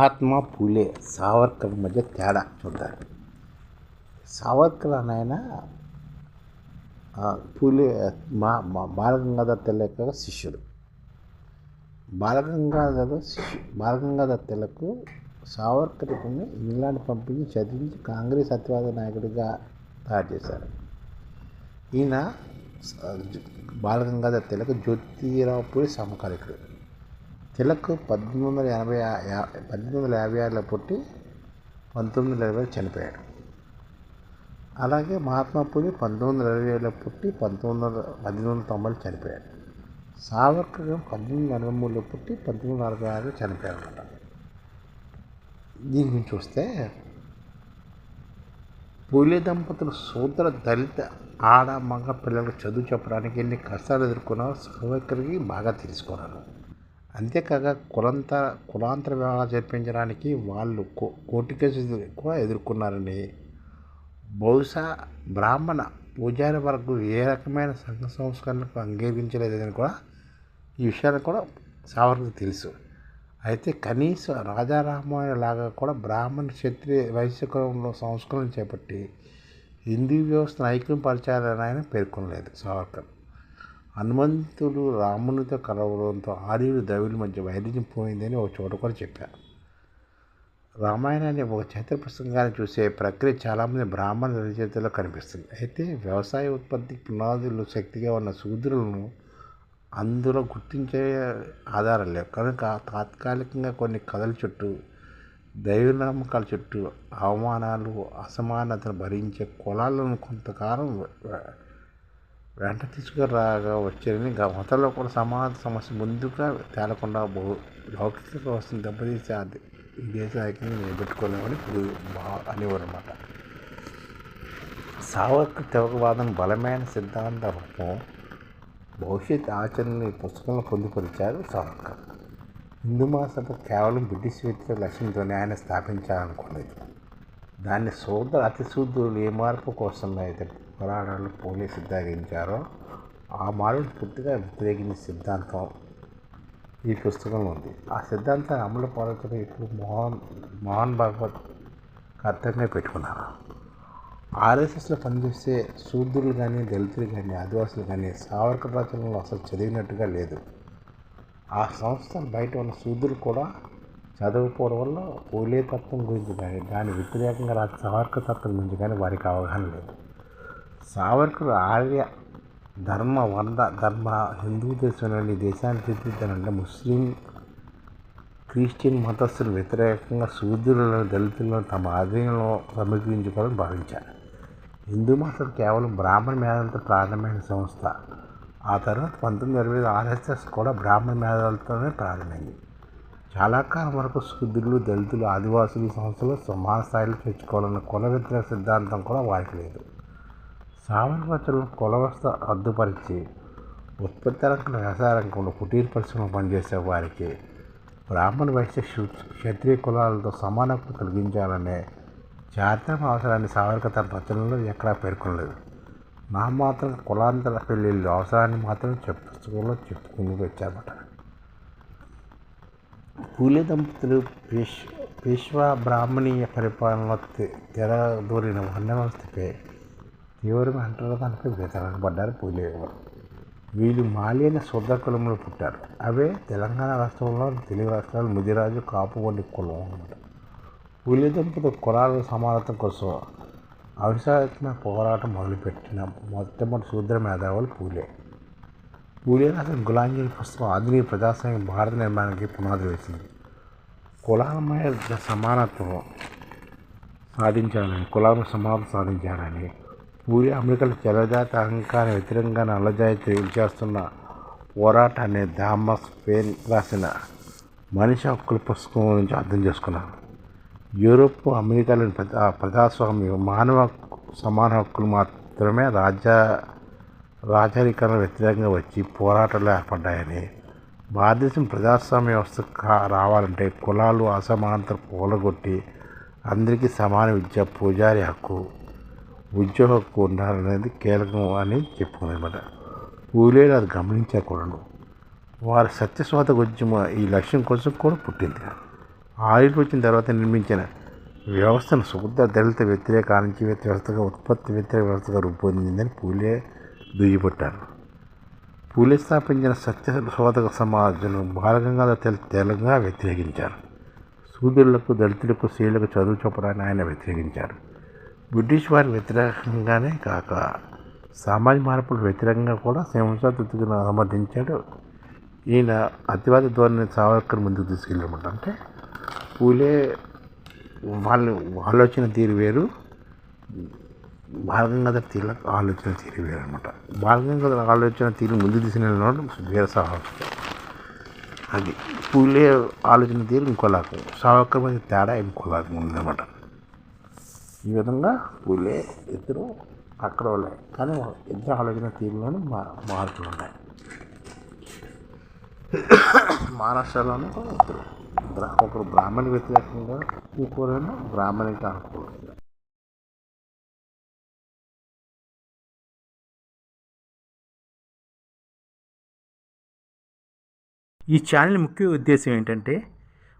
మహాత్మా పూలే సావర్కర్ మధ్య తేడా చూద్దాం. సావర్కర్ అని ఆయన పూలే మా బాలగంగాధర్ తిలక్ యొక్క శిష్యుడు. బాలగంగాధర్ శిష్యు బాలగంగాధర్ తిలక్ సావర్కర్ని ఇంగ్లాండ్ పంపించి చదివించి కాంగ్రెస్ అతివాద నాయకుడిగా తయారు చేశారు. ఈయన బాలగంగాధర్ తిలక్ జ్యోతిరావు పూరి సమకాలికుడు. తిలక్ పద్దెనిమిది వందల ఎనభై పద్దెనిమిది వందల యాభై ఆరులో పుట్టి పంతొమ్మిది వందల ఇరవై చనిపోయాడు. అలాగే మహాత్మా పూలి పంతొమ్మిది వందల ఇరవై ఏడులో పుట్టి పంతొమ్మిది వందల పద్దెనిమిది వందల తొంభైలో చనిపోయాడు. సావర్కర్ పద్దెనిమిది వందల ఎనభై మూడులో పుట్టి పంతొమ్మిది వందల నలభై ఆరులో చనిపోయాడు అనమాట దీని గురించి చూస్తే పూలే దంపతులు సూత్ర దళిత ఆడ మగ పిల్లలకు చదువు చెప్పడానికి ఎన్ని కష్టాలు ఎదుర్కొన్నారో సావర్కర్కి బాగా తెలుసుకున్నాను అంతేకాక కులంత కులాంతర వివాహాలు జరిపించడానికి వాళ్ళు కో కోర్టు కేసులు కూడా ఎదుర్కొన్నారని బహుశా బ్రాహ్మణ పూజారి వరకు ఏ రకమైన సంఘ సంస్కరణకు అంగీకరించలేదని కూడా ఈ విషయాన్ని కూడా సావర్కి తెలుసు. అయితే కనీసం రాజారామాయణ లాగా కూడా బ్రాహ్మణ క్షత్రియ వైశ్యకులంలో సంస్కరణ చేపట్టి హిందూ వ్యవస్థను పరిచారని ఆయన పేర్కొనలేదు సావర్కర్ హనుమంతుడు రామునితో కలవడంతో ఆర్యుడు ద్రవిడ మధ్య వైరుధ్యం పోయిందని ఒక చోట కూడా చెప్పారు రామాయణాన్ని ఒక చరిత్ర పుస్తకాన్ని చూసే ప్రక్రియ చాలామంది బ్రాహ్మణ రచయితలో కనిపిస్తుంది. అయితే వ్యవసాయ ఉత్పత్తికి పునాదులు శక్తిగా ఉన్న శూద్రులను అందులో గుర్తించే ఆధారాలు లేవు. కనుక తాత్కాలికంగా కొన్ని కథల చుట్టూ దైవనామకాల చుట్టూ అవమానాలు అసమానతను భరించే కులాలను కొంతకాలం వెంట తీసుకురాగా వచ్చారని గతంలో కూడా సమాజ సమస్య ముందుగా తేలకుండా బహు లౌకిక వ్యవస్థను దెబ్బతీసే ఆ ఈ దేశ నిలబెట్టుకోలేమని ఇప్పుడు బా అనేవారు అనమాట సావర్కర్ తీవ్రవాదం బలమైన సిద్ధాంత రూపం భవిష్యత్ ఆచరణని ఈ పుస్తకంలో పొందుపరిచారు సావర్కర్ హిందూ మహాసభ కేవలం బ్రిటిష్ వ్యతిరేక లక్ష్యంతోనే ఆయన స్థాపించాలనుకోలేదు దాన్ని సోదర అతిశూద్రులు ఏ మార్పు కోసం అయితే పోరాటాలు పోలీసు సిద్ధాగించారో ఆ మార్పును పూర్తిగా వ్యతిరేకించిన సిద్ధాంతం ఈ పుస్తకంలో ఉంది. ఆ సిద్ధాంతాన్ని అమలు పరచడం ఇప్పుడు మోహన్ మోహన్ భాగవత్ కర్తవ్యంగా పెట్టుకున్నారు. ఆర్ఎస్ఎస్లో పనిచేసే శూద్రులు కానీ దళితులు కానీ ఆదివాసులు కానీ సావర్కర్ రచనలు అసలు చదివినట్టుగా లేదు. ఆ సంస్థ బయట ఉన్న శూద్రులు కూడా చదవకపోవడం వల్ల పూలే తత్వం గురించి కానీ దాని వ్యతిరేకంగా రాసిన సావర్కర్ తత్వం గురించి కానీ వారికి అవగాహన లేదు. సావర్కర్ ఆర్య ధర్మ వర్ణ ధర్మ హిందూ దేశంలోని దేశాన్ని తీర్చిదిద్దానంటే ముస్లిం క్రిస్టియన్ మతస్థులు వ్యతిరేకంగా శూద్రులను దళితులను తమ ఆధీనంలో సమీకరించుకోవాలని భావించారు. హిందూ మతం కేవలం బ్రాహ్మణ మేధాలతో ప్రారంభమైన సంస్థ. ఆ తర్వాత పంతొమ్మిది ఇరవై ఆర్ఎస్ఎస్ కూడా బ్రాహ్మణ మేధాలతోనే ప్రారంభమైంది. చాలా కాలం వరకు శూద్రులు దళితులు ఆదివాసులు సంస్థలు సమాన స్థాయిలో తెచ్చుకోవాలన్న కుల వ్యతిరేక సిద్ధాంతం కూడా వారికి లేదు కులవస్థ అద్దుపరిచి ఉత్పత్తి రంగం వ్యవసాయ రంగంలో కుటీర పరిశ్రమ పనిచేసే వారికి బ్రాహ్మణ వైశ్య క్షత్రియ కులాలతో సమానత్వం కలిగించాలనే చారిత్రక అవసరాన్ని సావర్కర్ తన రచనలో ఎక్కడా పేర్కొనలేదు. నా మాత్రం కులాంతర పెళ్ళిళ్ళు అవసరాన్ని మాత్రం చెప్పు పుస్తకంలో చెప్పుకుని వచ్చామట పూలే దంపతులు పేష్ పేష్వా బ్రాహ్మణీయ పరిపాలనలో తె- తెరదూరిన వర్ణ ఎవరు అంటారు అంటరాదానికి వ్యతిరేకపడ్డారు పూలే గారు వీళ్ళు మాలియన శుద్ధ కులంలో పుట్టారు. అవే తెలంగాణ రాష్ట్రంలో తెలుగు రాష్ట్రాలు ముదిరాజు కాపు వంటి కులం అనమాట పూలే దంపతులు కులాల సమానత్వం కోసం అవిశ్వాసమైన పోరాటం మొదలుపెట్టిన మొట్టమొదటి శూద్ర మేధావులు పూలే. పూలే రాసిన గులాంజలి పుస్తకం ఆధునిక ప్రజాస్వామ్య భారత నిర్మాణానికి పునాది వేసింది. కులాలమయ సమానత్వం సాధించాలని కులాల సమానత సాధించాలని పూరి అమెరికాలో జలజాతి అహంకార వ్యతిరేకంగా నల్లజాతి చేస్తున్న పోరాటాన్ని థామస్ పేన్ రాసిన మనిషి హక్కుల పుస్తకం నుంచి అర్థం చేసుకున్నాను యూరోప్ అమెరికాలోని ప్రజా ప్రజాస్వామ్యం మానవ సమాన హక్కులు మాత్రమే రాజ్య రాజరికరణ వ్యతిరేకంగా వచ్చి పోరాటాలు ఏర్పడ్డాయని. భారతదేశం ప్రజాస్వామ్య వ్యవస్థ కా- రావాలంటే కులాలు అసమానతలు కూలగొట్టి అందరికీ సమాన విద్య పూజారి హక్కు ఉద్యోగ హక్కు ఉండాలనేది కీలకం అని చెప్పుకున్నమాట పూలేలు అది గమనించకూడదు. వారి సత్యస్వాత ఉద్యమం ఈ లక్ష్యం కోసం కూడా పుట్టింది. ఆయిల్ వచ్చిన తర్వాత నిర్మించిన వ్యవస్థను శుద్ధ దళిత వ్యతిరేక అణచివేత వ్యవస్థగా ఉత్పత్తి వ్యతిరేక వ్యవస్థగా రూపొందిందని పూలే దుయ్యబట్టారు. పూలే స్థాపించిన సత్య శోధక సమాజం బాలగంగాధర తెల తెలంగా వ్యతిరేకించారు. సూదులకు దళితులకు స్త్రీలకు చదువు చెప్పడాన్ని ఆయన వ్యతిరేకించారు. బ్రిటిష్ వారి వ్యతిరేకంగానే కాక సమాజ మార్పులకు వ్యతిరేకంగా కూడా సింహసాతును సమర్థించాడు ఈయన అతివాద ధోరణి సావర్కర్ ముందుకు తీసుకెళ్ళామట అంటే పూలే వాళ్ళు ఆలోచన తీరు వేరు బాలగంగాధర తీరు ఆలోచన తీరు వేరు అనమాట బాలగంగాధర ఆలోచన తీరు ముందు తీసుకెళ్ళిన వీర సావర్కర్. అది పూలే ఆలోచన తీరు ఇంకోలాగా సావర్కర్ మధ్య తేడా ఇంకోలాగా ఉందన్నమాట. ఈ విధంగా పూలే ఇద్దరు అక్కడ వాళ్ళే కానీ ఇద్దరు ఆలోచన తీరులోనే మా మార్పులు ఉన్నాయి. మహారాష్ట్రలోనే ఇద్దరు ఒకరు బ్రాహ్మణ వ్యతిరేకంగా ఇంకోరేమో బ్రాహ్మణికి అనుకూలంగా ఈ ఛానల్ ముఖ్య ఉద్దేశం ఏంటంటే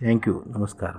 ಥ್ಯಾಂಕ್ ಯು ನಮಸ್ಕಾರ